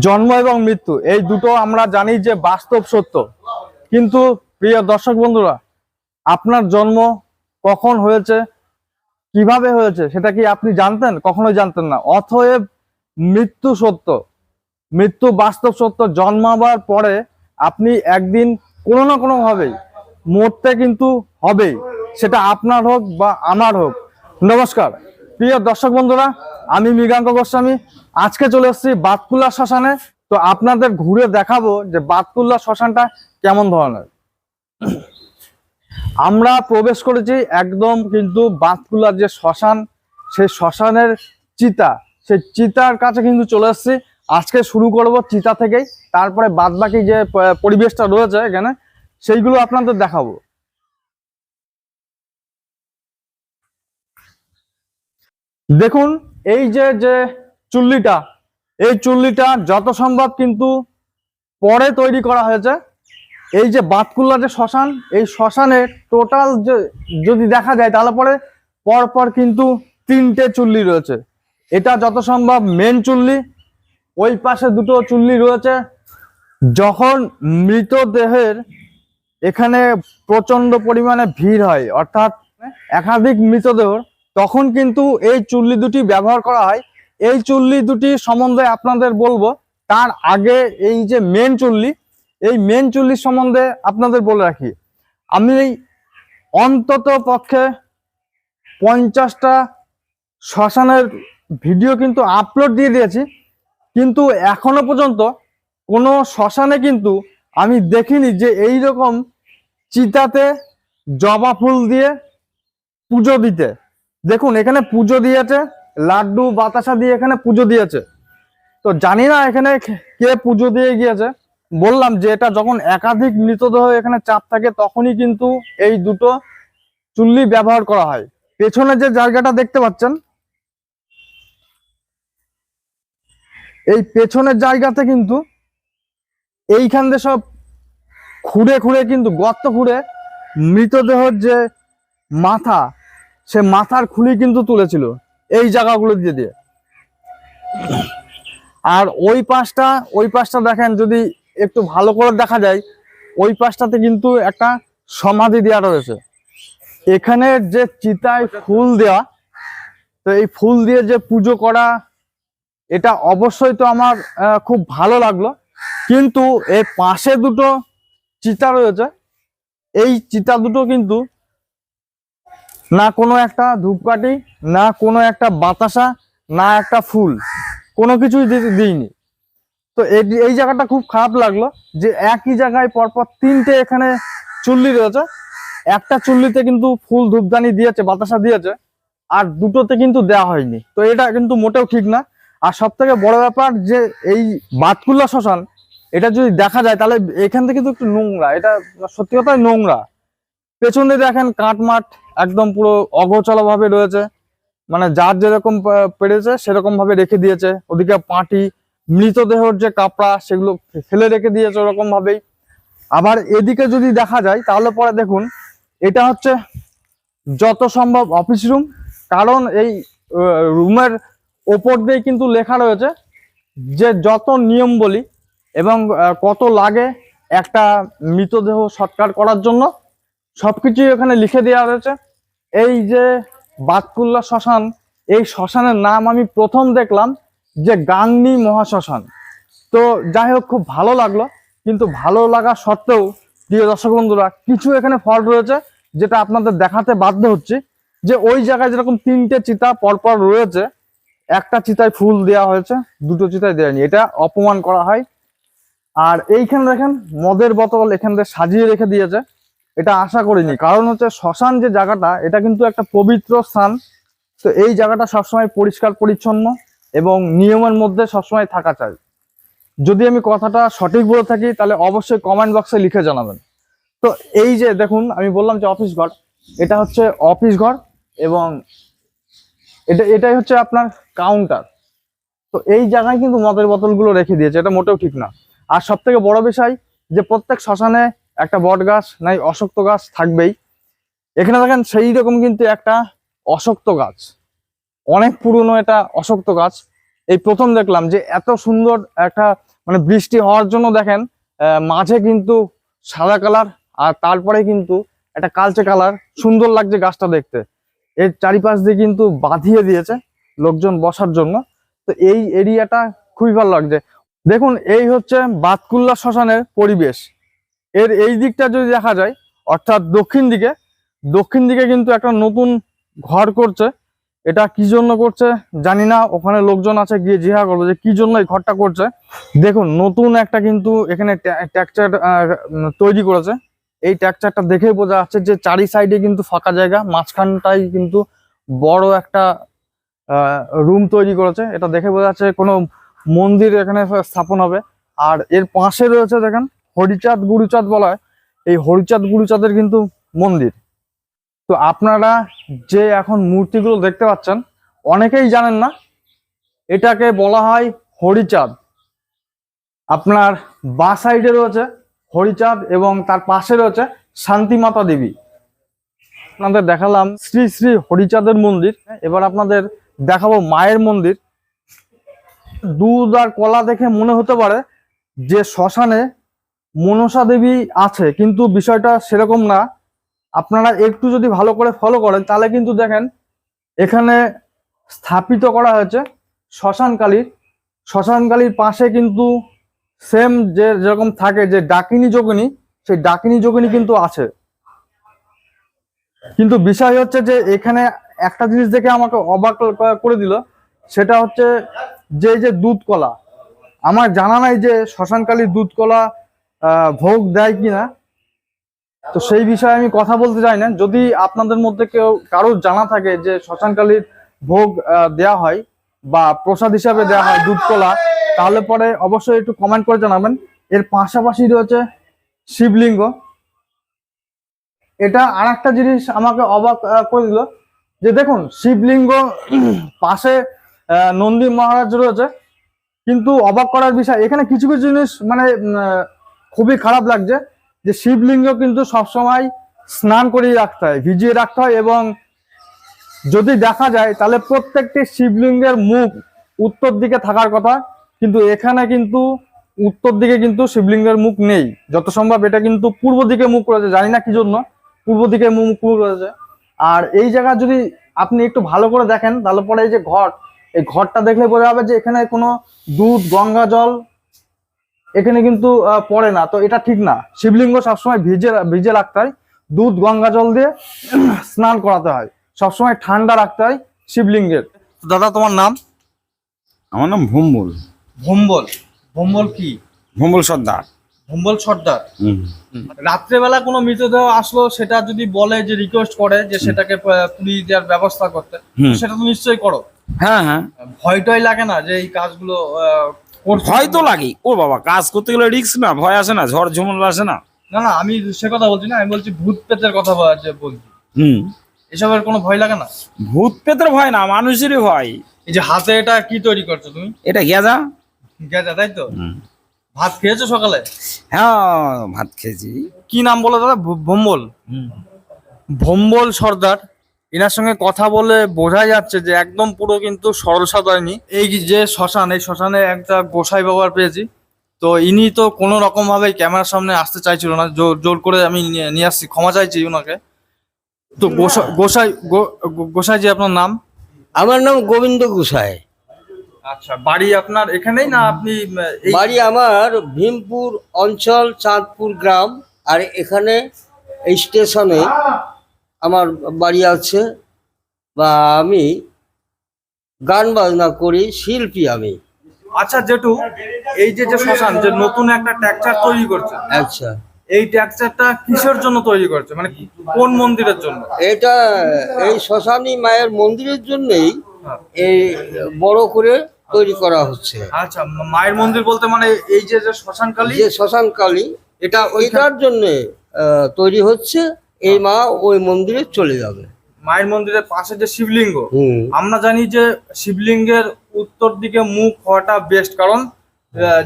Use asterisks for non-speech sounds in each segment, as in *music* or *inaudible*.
জন্ম এবং মৃত্যু, এই দুটো আমরা জানি যে বাস্তব সত্য। কিন্তু প্রিয় দর্শক বন্ধুরা, আপনার জন্ম কখন হয়েছে, কীভাবে হয়েছে, সেটা কি আপনি জানতেন? কখনোই জানতেন না। অতএব মৃত্যু সত্য, মৃত্যু বাস্তব সত্য জন্মাবার পরে আপনি একদিন কোনো না কোনো ভাবেই মরতে কিন্তু হবেই। সেটা আপনার হোক বা আমার হোক। নমস্কার। প্রিয় দর্শক বন্ধুরা আমি মৃগাঙ্ক গোস্বামী। আজকে চলে এসেছি বাতকুল্লা শ্মশানে। তো আপনাদের ঘুরে দেখাবো যে বাতকুল্লা শ্মশানটা কেমন ধরনের। আমরা প্রবেশ করেছি একদম কিন্তু বাতকুল্লার যে শ্মশান, সেই শ্মশানের চিতা। সেই চিতার কাছে কিন্তু চলে এসেছি। আজকে শুরু করব চিতা থেকেই। তারপরে বাদবাকি যে পরিবেশটা রয়েছে এখানে, সেইগুলো আপনাদের দেখাবো। দেখুন এই যে যে চুল্লিটা, এই চুল্লিটা যত সম্ভব কিন্তু পরে তৈরি করা হয়েছে। এই যে বাতকুল্লা যে শ্মশান, এই শ্মশানে টোটাল যে, যদি দেখা যায় তাহলে পরে পর পর কিন্তু তিনটে চুল্লি রয়েছে। এটা যত সম্ভব মেন চুল্লি, ওই পাশে দুটো চুল্লি রয়েছে। যখন মৃতদেহের এখানে প্রচণ্ড পরিমাণে ভিড় হয়, অর্থাৎ একাধিক মৃতদেহ তখন কিন্তু এই চুল্লি দুটি ব্যবহার করা হয়। এই চুল্লি দুটি সম্বন্ধে আপনাদের বলব, তার আগে এই যে মেন চুল্লি, এই মেন চুল্লির সম্বন্ধে আপনাদের বলে রাখি। আমি অন্তত পক্ষে পঞ্চাশটা শ্মশানের ভিডিও কিন্তু আপলোড দিয়ে দিয়েছি, কিন্তু এখনও পর্যন্ত কোনো শ্মশানে কিন্তু আমি দেখিনি যে এই রকম চিতাতে জবা ফুল দিয়ে পুজো দিতে। দেখুন, এখানে পুজো দিয়েছে, লাড্ডু, বাতাসা দিয়ে এখানে পুজো দিয়েছে। তো জানি না এখানে কে পুজো দিয়ে গিয়েছে। বললাম যে এটা যখন একাধিক মৃতদেহ এখানে চাপ থাকে, তখনই কিন্তু এই দুটো চুল্লি ব্যবহার করা হয়। পেছনে যে জায়গাটা দেখতে পাচ্ছেন, এই পেছনের জায়গাতে কিন্তু এইখান দিয়ে সব খুঁড়ে খুঁড়ে কিন্তু গর্ত খুঁড়ে মৃতদেহর যে মাথা সে মাথার খুলি কিন্তু তুলেছিল, এই জায়গাগুলো দিয়ে দিয়ে। আর ওই পাশটা ওই পাশটা দেখেন যদি একটু ভালো করে দেখা যায়, ওই পাশটাতে কিন্তু একটা সমাধি দেওয়া রয়েছে। এখানে যে চিতায় ফুল দেওয়া তো এই ফুল দিয়ে যে পুজো করা, এটা অবশ্যই তো আমার খুব ভালো লাগল। কিন্তু এর পাশে দুটো চিতা রয়েছে, এই চিতা দুটো কিন্তু না কোনো একটা ধূপকাঠি, না কোনো একটা বাতাসা, না একটা ফুল। কোনো কিছুই দিইনি। তো এই এই জায়গাটা খুব খারাপ লাগল যে একই জায়গায় পরপর তিনটে এখানে চুল্লি রয়েছে। একটা চুল্লিতে কিন্তু ফুল ধূপদানি দিয়েছে, বাতাসা দিয়েছে, আর দুটোতে কিন্তু দেওয়া হয়নি। তো এটা কিন্তু মোটেও ঠিক না। আর সব থেকে বড় ব্যাপার যে এই বাতকুল্লা শ্মশান, এটা যদি দেখা যায় তাহলে এখান থেকে কিন্তু একটু নোংরা, এটা সত্যি কথাই নোংরা। পেছনে দেখেন কাঠমাঠ একদম পুরো অগোচলা ভাবে রয়েছে। মানে যার যেরকম পেরেছে সেরকম ভাবে রেখে দিয়েছে। ওদিকে পাটি, মৃতদেহর যে কাপড়া, সেগুলো ফেলে রেখে দিয়েছে ওরকম ভাবেই আবার এদিকে যদি দেখা যায়, তাহলে পরে দেখুন, এটা হচ্ছে যত সম্ভব অফিস রুম কারণ এই রুমের ওপর দিয়ে কিন্তু লেখা রয়েছে যে যত নিয়ম বলি এবং কত লাগে একটা মৃতদেহ সৎকার করার জন্য। সবকিছুই এখানে লিখে দেওয়া রয়েছে। এই যে বাতকুল্লা শ্মশান, এই শ্মশানের নাম আমি প্রথম দেখলাম যে গাংনি মহাশ্মশান। তো যাই হোক, খুব ভালো লাগল। কিন্তু ভালো লাগা সত্ত্বেও, প্রিয় দর্শক বন্ধুরা, কিছু এখানে ফল্ট রয়েছে, যেটা আপনাদের দেখাতে বাধ্য হচ্ছে যে ওই জায়গায় যেরকম তিনটে চিতা পরপর রয়েছে, একটা চিতায় ফুল দেওয়া হয়েছে, দুটো চিতায় দেয়নি। এটা অপমান করা হয়। আর এইখানে দেখেন, মদের বোতল এখান থেকে সাজিয়ে রেখে দিয়েছে। এটা আশা করিনি। কারণ হচ্ছে শ্মশান যে জায়গাটা, এটা কিন্তু একটা পবিত্র স্থান। তো এই জায়গাটা সবসময় পরিষ্কার, পরিচ্ছন্ন এবং নিয়মের মধ্যে সবসময় থাকা চাই। যদি আমি কথাটা সঠিক বলে থাকি, তাহলে অবশ্যই কমেন্ট বক্সে লিখে জানাবেন। তো এই যে দেখুন, আমি বললাম যে অফিস ঘর, এটা হচ্ছে অফিস ঘর এবং এটা, এটাই হচ্ছে আপনার কাউন্টার তো এই জায়গায় কিন্তু মদের বোতলগুলো রেখে দিয়েছে, এটা মোটেও ঠিক না। আর সব থেকে বড় বিষয় যে প্রত্যেক শ্মশানে একটা বট গাছ নাই, অশক্ত গাছ থাকবেই। এখানে দেখেন সেই রকম কিন্তু একটা অশক্ত গাছ। অনেক পুরনো এটা অশক্ত গাছ। এই প্রথম দেখলাম যে এত সুন্দর একটা মানে বৃষ্টি হওয়ার জন্য দেখেন মাঝে কিন্তু সাদা কালার আর তারপরে কিন্তু একটা কালচে কালার, সুন্দর লাগছে গাছটা দেখতে। এর চারিপাশ দিয়ে কিন্তু বাঁধিয়ে দিয়েছে লোকজন বসার জন্য। তো এই এরিয়াটা খুবই ভালো লাগছে। দেখুন, এই হচ্ছে বাতকুল্লা শ্মশানের পরিবেশ। এর এই দিকটা যদি দেখা যায়, অর্থাৎ দক্ষিণ দিকে দক্ষিণ দিকে কিন্তু একটা নতুন ঘর করছে। এটা কি জন্য করছে জানি না, ওখানে লোকজন আছে গিয়ে জিজ্ঞাসা করব যে কি জন্য এই ঘরটা করছে। দেখুন, নতুন একটা কিন্তু এখানে ট্যাকচার তৈরি করেছে। এই ট্যাকচারটা দেখেই বোঝা যাচ্ছে যে চারি সাইডে কিন্তু ফাঁকা জায়গা মাঝখানটাই কিন্তু বড় একটা রুম তৈরি করেছে। এটা দেখে বোঝা যাচ্ছে কোনো মন্দির এখানে স্থাপন হবে। আর এর পাশে রয়েছে দেখেন হরিচাঁদ গুরুচাঁদ বলা হয়, এই হরিচাঁদ গুরুচাঁদের কিন্তু মন্দির। তো আপনারা যে এখন মূর্তিগুলো দেখতে পাচ্ছেন, অনেকেই জানেন না, এটাকে বলা হয় হরিচাঁদ। আপনার বা সাইডে রয়েছে হরিচাঁদ এবং তার পাশে রয়েছে শান্তিমাতা দেবী। আপনাদের দেখালাম শ্রী শ্রী হরিচাঁদের মন্দির। এবার আপনাদের দেখাবো মায়ের মন্দির। দুধ আর কলা দেখে মনে হতে পারে যে শ্মশানে মনসা দেবী আছে কিন্তু বিষয়টা সেরকম না। আপনারা একটু যদি ভালো করে ফলো করেন তাহলে কিন্তু দেখেন এখানে স্থাপিত করা হয়েছে শ্মশানকালীর শ্মশানকালীর পাশে কিন্তু সেম যে যেরকম থাকে যে ডাকিনী যোগিনী সেই ডাকিনী যোগিনী কিন্তু আছে। কিন্তু বিষয় হচ্ছে যে এখানে একটা জিনিস দেখে আমাকে অবাক করে দিল সেটা হচ্ছে যে যে দুধ কলা আমার জানা নাই যে শ্মশানকালীর দুধ কলা আহ, ভোগ দেয় কিনা, তো সেই বিষয়ে আমি কথা বলতে চাই না। যদি আপনাদের মধ্যে কেউ কারোর জানা থাকে যে শ্মশানকালীর ভোগ দেয়া হয় বা প্রসাদ হিসাবে দেওয়া হয় দুধ কলা, তাহলে পরে অবশ্যই একটু কমেন্ট করে জানাবেন। এর পাশাপাশি রয়েছে শিবলিঙ্গ। এটা আর একটা জিনিস আমাকে অবাক করে দিল যে দেখুন, শিবলিঙ্গ *clears throat* পাশে নন্দী মহারাজ রয়েছে। কিন্তু অবাক করার বিষয়, এখানে কিছু কিছু জিনিস মানে খুবই খারাপ লাগছে যে শিবলিঙ্গ কিন্তু সবসময় স্নান করিয়ে রাখতে হয়, ভিজিয়ে রাখতে হয় এবং যদি দেখা যায় তাহলে প্রত্যেকটি শিবলিঙ্গের মুখ উত্তর দিকে থাকার কথা, কিন্তু এখানে কিন্তু উত্তর দিকে কিন্তু শিবলিঙ্গের মুখ নেই। যত সম্ভব এটা কিন্তু পূর্ব দিকে মুখ রয়েছে জানি না কি জন্য, পূর্ব দিকে মুখ মুখ রয়েছে আর এই জায়গা যদি আপনি একটু ভালো করে দেখেন, তাহলে পরে এই যে ঘর এই ঘরটা দেখলে বোঝা যাবে যে এখানে কোনো দুধ, গঙ্গা জল এখানে কিন্তু পড়ে না তো এটা ঠিক না। শিবলিঙ্গ সবসময় ভিজে ভিজে রাখতে হয়। দুধ গঙ্গা জল দিয়ে *clears throat* স্নান করাতে হয়। সবসময় ঠান্ডা রাখতে হয় শিবলিঙ্গের। দাদা তোমার নাম? আমার নাম ভুম্বুল। ভোম্বল। ভোম্বল কি? ভুম্বুল সর্দার। ভম্বল সর্দার? হুম। রাত্রেবেলা কোনো মৃতদেহ আসলো সেটা যদি বলে যে রিকোয়েস্ট করে যে সেটাকে প- পুড়িয়ে দেওয়ার ব্যবস্থা করতে সেটা তো নিশ্চয়ই করো। হ্যাঁ হ্যাঁ। ভয় টয় লাগে না যে এই কাজগুলো? ভয় তো লাগে ও বাবা কাজ করতে গেলে রিস্ক না ভয় আসে না ঝড় ঝুমল আসে না। না না আমি সে কথা বলছি না আমি বলছি ভূত পেতের কথা বলা- বলছি। হুম। এসবের কোনো ভয় লাগে না? ভূত পেতের ভয় না মানুষেরই ভয়। এই যে হাতে এটা কি তৈরি করছ তুমি? এটা গেজা। গেছে তাই তো? ভাত খেয়েছো সকালে? হ্যাঁ ভাত খেয়েছি। কি নাম বলো দাদা? ভম্বল। ভম্বল সর্দার। এনার সঙ্গে কথা বলে বোঝা যাচ্ছে যে একদম পুরো কিন্তু সরল সাদায়নি এই যে শ্মশান এই শ্মশানে একটা গোসাই বাবার পেয়েছি। তো ইনি তো কোনো রকম ভাবে ক্যামেরার সামনে আসতে চাইছিল না। জোর জোর করে আমি নিয়ে আসছি ক্ষমা চাইছি ওনাকে তো গোসা- গোসাই গো- গো- আপনার নাম? আমার নাম গোবিন্দ গোসাই। আচ্ছা বাড়ি আপনার এখানেই না আপনি বাড়ি আমার ভীমপুর অঞ্চল চাঁদপুর গ্রাম আর এখানে এই স্টেশনে আমার বাড়ি আছে বা আমি গান বাজনা করি শিল্পী আমি। আচ্ছা জেঠু এই যে যে শ্মশান যে নতুন একটা ট্যাকচার তৈরি করছে আচ্ছা। এই ট্যাকচারটা কিসের জন্য তৈরি করছে? মানে কোন মন্দিরের জন্য? এটা এই শ্মশানী মায়ের মন্দিরের জন্যই হ্যাঁ। এই বড় করে তৈরি করা হচ্ছে। আচ্ছা মায়ের মন্দির বলতে মানে এই যে যে শ্মশান কালী যে শ্মশান কালী এটা ওইটার জন্য তৈরি হচ্ছে। এই মা ওই মন্দিরে চলে যাবে। মায়ের মন্দিরের পাশে যে শিবলিঙ্গ আমরা জানি যে শিবলিঙ্গের উত্তর দিকে মুখ হওয়াটা বেস্ট কারণ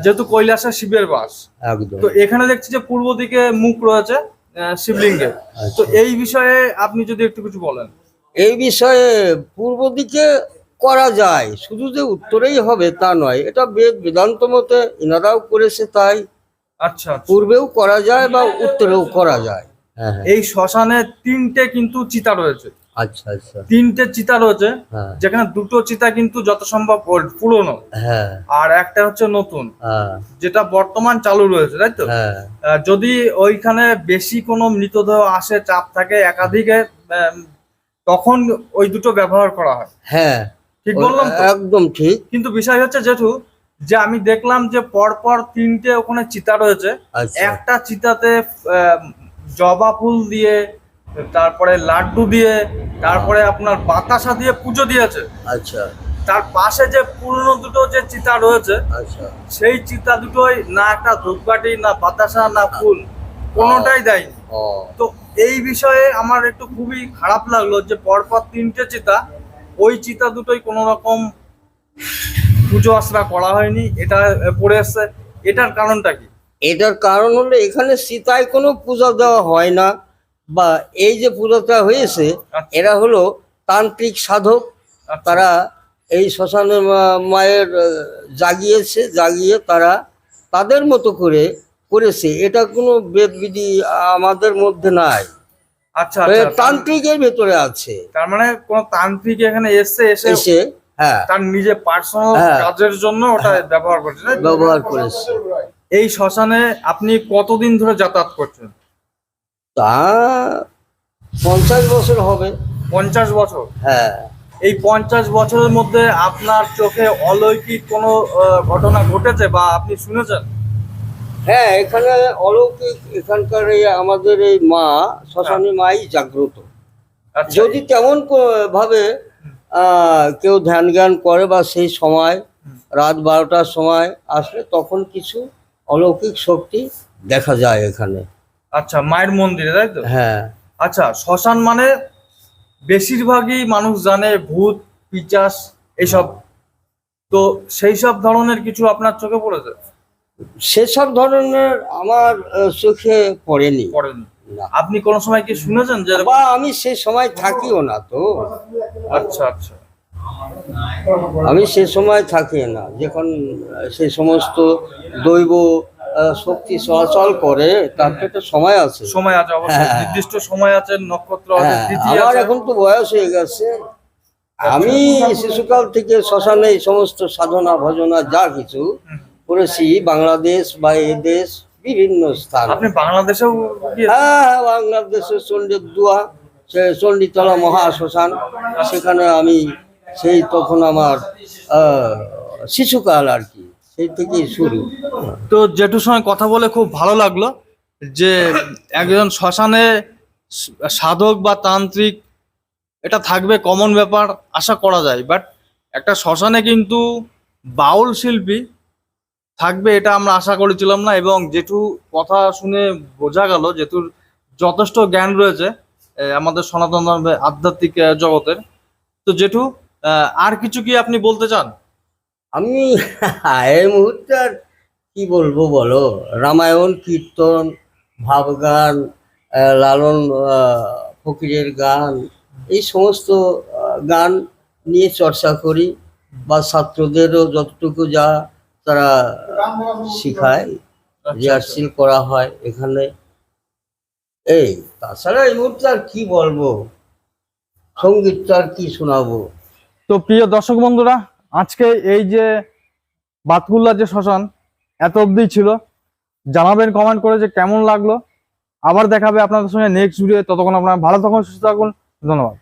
যেহেতু কৈলাসে শিবের বাস। তো এখানে দেখছি যে পূর্ব দিকে মুখ রয়েছে শিবলিঙ্গের। তো আচ্ছা। এই বিষয়ে আপনি যদি একটু কিছু বলেন। এই বিষয়ে পূর্ব দিকে করা যায় শুধু যে উত্তরেই হবে তা নয় এটা বেদ বেদান্ত মতে এনারাও করেছে তাই। আচ্ছা আচ্ছা। পূর্বেও করা যায় বা উত্তরেও করা যায়। এই শ্মশানে তিনটে কিন্তু চিতা রয়েছে। আচ্ছা আচ্ছা। তিনটে চিতা রয়েছে হ্যাঁ। যেখানে দুটো চিতা কিন্তু যত সম্ভব old, পুরনো। হ্যাঁ। আর একটা হচ্ছে নতুন হ্যাঁ। যেটা বর্তমান চালু রয়েছে তাই তো? হ্যাঁ। যদি ওইখানে বেশি কোনো মৃতদেহ আসে চাপ থাকে একাধিকে তখন ওই দুটো ব্যবহার করা হয়। হ্যাঁ। ঠিক বললাম একদম ঠিক। কিন্তু বিষয় হচ্ছে জেঠু যে আমি দেখলাম যে পরপর তিনটে ওখানে চিতা রয়েছে। আচ্ছা। একটা চিতাতে আহ, জবা ফুল দিয়ে তারপরে লাড্ডু দিয়ে তারপরে আপনার বাতাসা দিয়ে পুজো দিয়েছে। আচ্ছা। তার পাশে যে পুরনো দুটো যে চিতা রয়েছে আচ্ছা। সেই চিতা দুটোই না একটা ধূপকাঠি না বাতাসা না ফুল কোনোটাই দেয়নি। তো এই বিষয়ে আমার একটু খুবই খারাপ লাগল যে পরপর তিনটে চিতা ওই চিতা দুটোই কোনো রকম পুজো আশ্রা করা হয়নি এটা পড়ে এসছে। এটার কারণটা কি? এটার কারণ হলো এখানে সীতায় কোনো পূজা দেওয়া হয় না বা এই যে পূজাটা হয়েছে আচ্ছা। এরা হলো তান্ত্রিক সাধক আচ্ছা। তারা এই শ্মশানে মা- মায়ের জাগিয়েছে জাগিয়ে তারা তাদের মতো করে করেছে এটা কোনো বেদবিধি আমাদের মধ্যে নাই আচ্ছা আচ্ছা তান্ত্রিকের ভেতরে আছে তার মানে কোন তান্ত্রিক এখানে এসছে এসে এসে হ্যাঁ তার নিজে পার্সোনাল হ্যাঁ। কাজের জন্য ওটা ব্যবহার করছে? ব্যবহার করেছে এই শ্মশানে আপনি কতদিন ধরে যাতায়াত করছেন? তা পঞ্চাশ বছর হবে। পঞ্চাশ বছর? হ্যাঁ। এই পঞ্চাশ বছরের মধ্যে আপনার চোখে অলৌকিক কোনো ঘটনা ঘটেছে বা আপনি শুনেছেন? হ্যাঁ এখানে অলৌকিক এখানকার এই আমাদের এই মা শ্মশানী মাই জাগ্রত। আচ্ছা। যদি তেমন ভাবে কেউ ধ্যান জ্ঞান করে বা সেই সময় রাত বারোটার সময় আসলে তখন কিছু অলৌকিক শক্তি দেখা যায় এখানে। আচ্ছা মায়ের মন্দিরে তাই তো? হ্যাঁ। আচ্ছা শ্মশান মানে বেশিরভাগই মানুষ জানে ভূত পিচাস এইসব তো সেই সব ধরনের কিছু আপনার চোখে পড়েছে? সেসব ধরনের আমার চোখে পড়েনি। পড়েনি। আপনি কোনো সময় কি শুনেছেন যে বা আমি সেই সময় থাকিও না তো। আচ্ছা আচ্ছা। আমি সে সময় থাকি না। যখন সে সমস্ত দৈব শক্তি চলাচল করে তার তো একটা সময় আছে। সময় আছে হ্যাঁ। নির্দিষ্ট সময় আছে নক্ষত্র হ্যাঁ, আমার এখন তো বয়স হয়ে গেছে। আমি শিশুকাল থেকে শ্মশানে এই সমস্ত সাধনা ভজনা যা কিছু করেছি বাংলাদেশ বা এই দেশ বিভিন্ন স্থান। আপনি বাংলাদেশেও? হ্যাঁ হ্যাঁ, বাংলাদেশের চণ্ডীর দুয়া সে চণ্ডীতলা মহা শ্মশান সেখানে আমি সেই তখন আমার শিশুকাল আর কি, সেই থেকেই শুরু। তো জেঠুর সঙ্গে কথা বলে খুব ভালো লাগল যে একজন শ্মশানে সাধক বা তান্ত্রিক, এটা থাকবে কমন ব্যাপার, আশা করা যায়। বাট একটা শ্মশানে কিন্তু বাউল শিল্পী থাকবে এটা আমরা আশা করেছিলাম না এবং জেঠু কথা শুনে বোঝা গেল, জেঠুর যথেষ্ট জ্ঞান রয়েছে আমাদের সনাতন ধর্মের আধ্যাত্মিক জগতের। তো জেঠু আর কিছু কি আপনি বলতে চান? আমি *laughs* এই মুহূর্তে আর কি বলব বলো? রামায়ণ কীর্তন ভাবগান লালন ফকিরের গান এই সমস্ত গান নিয়ে চর্চা করি বা ছাত্রদেরও যতটুকু যা তারা শিখায় রিহার্সেল করা হয় এখানে। এই তাছাড়া এই মুহূর্তে আর কি বলব? সঙ্গীতটা আর কি শোনাবো? তো প্রিয় দর্শক বন্ধুরা, আজকে এই যে বাতকুল্লা যে শ্মশান, এত অবধি ছিল। জানাবেন কমেন্ট করে যে কেমন লাগল। আবার দেখাবে আপনাদের সঙ্গে নেক্সট ভিডিও ততক্ষণ আপনারা ভালো থাকুন, সুস্থ থাকুন। ধন্যবাদ।